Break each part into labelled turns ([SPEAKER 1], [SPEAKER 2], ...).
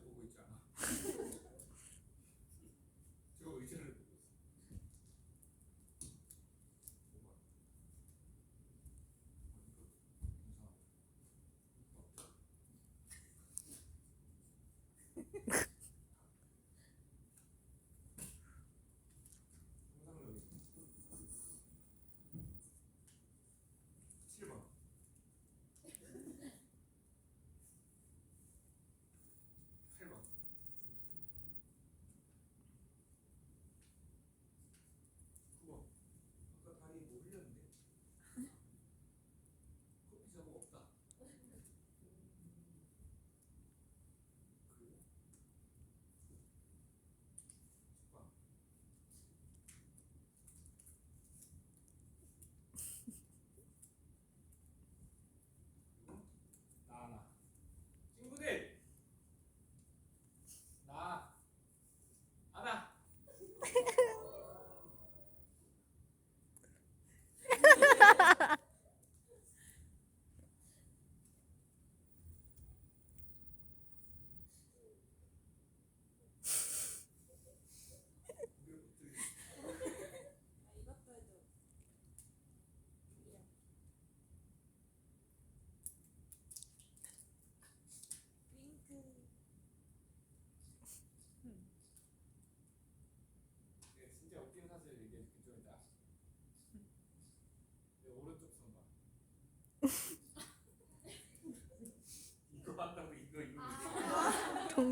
[SPEAKER 1] 这不会讲吗？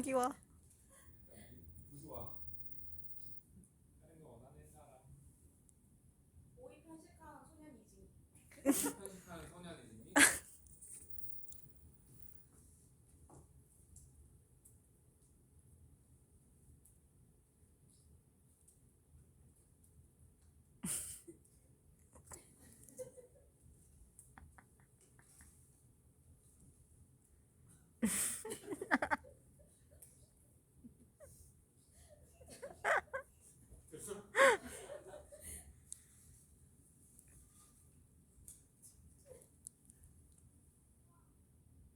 [SPEAKER 1] 동기화.
[SPEAKER 2] 부수와 하는 거 원하는 사람
[SPEAKER 3] 오이 편식하는 소년이지.
[SPEAKER 2] 편식하는 소년이지 됐어?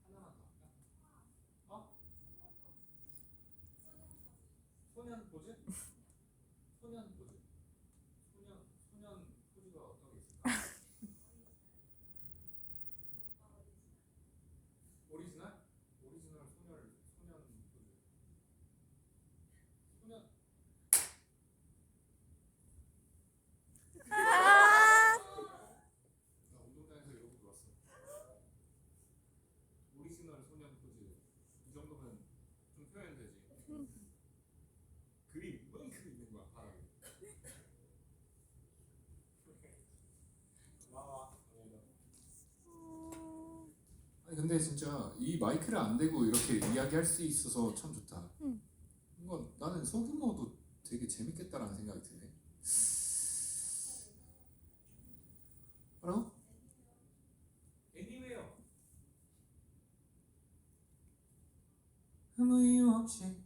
[SPEAKER 2] 하나만 더 할까? 어? 소년 포즈? 소년 포즈? 소년 소년 포즈가 어떤 게 있을까? 오리지널? 오리지널 소년 소년 포즈. 소년 나 운동장에서 이러고 들었어. 오리지널 소년 포즈. 이 정도면 좀 표현되지. 그림 이만큼 있는 거야 바닥에. 고마워. 아니 근데 진짜 이 마이크를 안 대고 이렇게 이야기할 수 있어서 참 좋다.
[SPEAKER 1] 응.
[SPEAKER 2] 뭔가 나는 소규모도 되게 재밌겠다라는 생각이 드네. 뭐라고? 애니웨어. 아무 이유 없이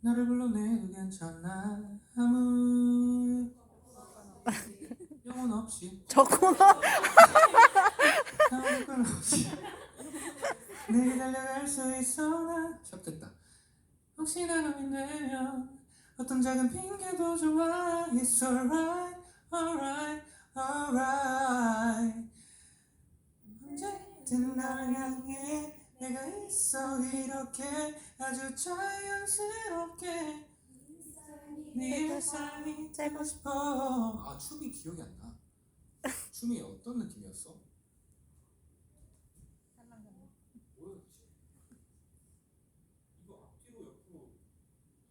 [SPEAKER 2] 나를 불러내도 괜찮아 아무 영혼 없이
[SPEAKER 1] 저 코너.
[SPEAKER 2] 아무 건 없이 내게 달려갈 수 있어 나 샵됐다. 혹시 나를 믿내면 어떤 작은 핑계도 좋아. It's alright alright alright. 언제든 나를 향해 내가 있어 이렇게 아주 자연스럽게 네 일상이 되고 싶어. 아 춤이 기억이 안나. 춤이 어떤 느낌이었어? 뭐였지? 이거 앞뒤로 옆으로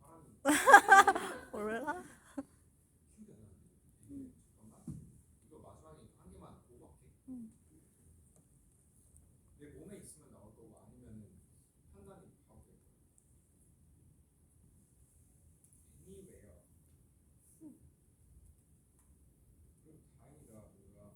[SPEAKER 2] 바람이
[SPEAKER 1] 몰라.
[SPEAKER 2] 기억이 안 나는데 이게 잠깐만 이거 마지막에 한 개만 보고 할게
[SPEAKER 1] 응.
[SPEAKER 2] 내 몸에 있으면 나올 거고 아니면은 판단이 바로 될 거야 anywhere 그럼 다행이다 뭔가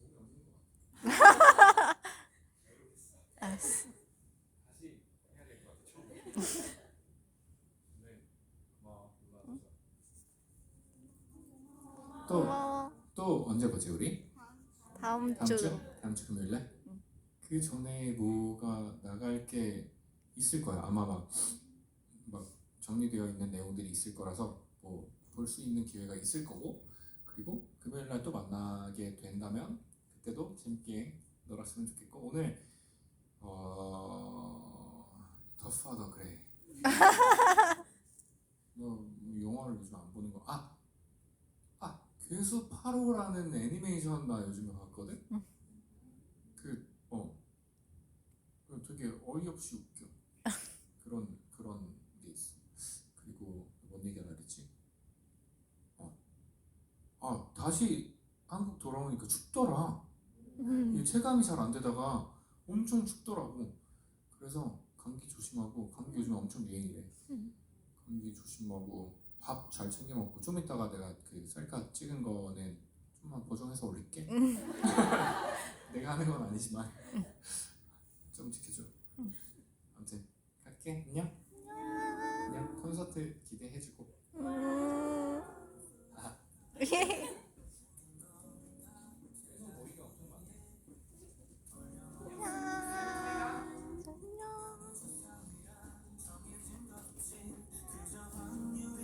[SPEAKER 2] 몸이 없는 것 같아
[SPEAKER 1] 알았어.
[SPEAKER 2] 또
[SPEAKER 1] 고마워.
[SPEAKER 2] 또 언제 보지 우리?
[SPEAKER 1] 다음
[SPEAKER 2] 다음
[SPEAKER 1] 주.
[SPEAKER 2] 주? 다음 주 금요일날?
[SPEAKER 1] 응.
[SPEAKER 2] 그 전에 뭐가 나갈 게 있을 거야 아마 막, 막 정리되어 있는 내용들이 있을 거라서 뭐 볼 수 있는 기회가 있을 거고 그리고 금요일 날 또 만나게 된다면 그때도 재밌게 놀았으면 좋겠고 오늘 어... 더 파더 그래 너 영화를 요즘 안 보는 거 아! 아! 괴수 8호라는 애니메이션 나 요즘에 봤거든?
[SPEAKER 1] 응.
[SPEAKER 2] 그, 어. 그 되게 어이없이 웃겨. 그런, 그런 게 있어. 그리고 뭔 얘기하려 했지? 어. 아, 다시 한국 돌아오니까 춥더라.
[SPEAKER 1] 음.
[SPEAKER 2] 체감이 잘 안 되다가 엄청 춥더라고. 그래서 감기 조심하고 감기 요즘 엄청 유행이래.
[SPEAKER 1] 음.
[SPEAKER 2] 감기 조심하고 밥 잘 챙겨 먹고 좀 이따가 내가 그 셀카 찍은 거는 좀만 보정해서 올릴게. 음. 내가 하는 건 아니지만 좀 지켜줘. 음. 아무튼 갈게. 안녕. 안녕. 콘서트 기대해주고. 아.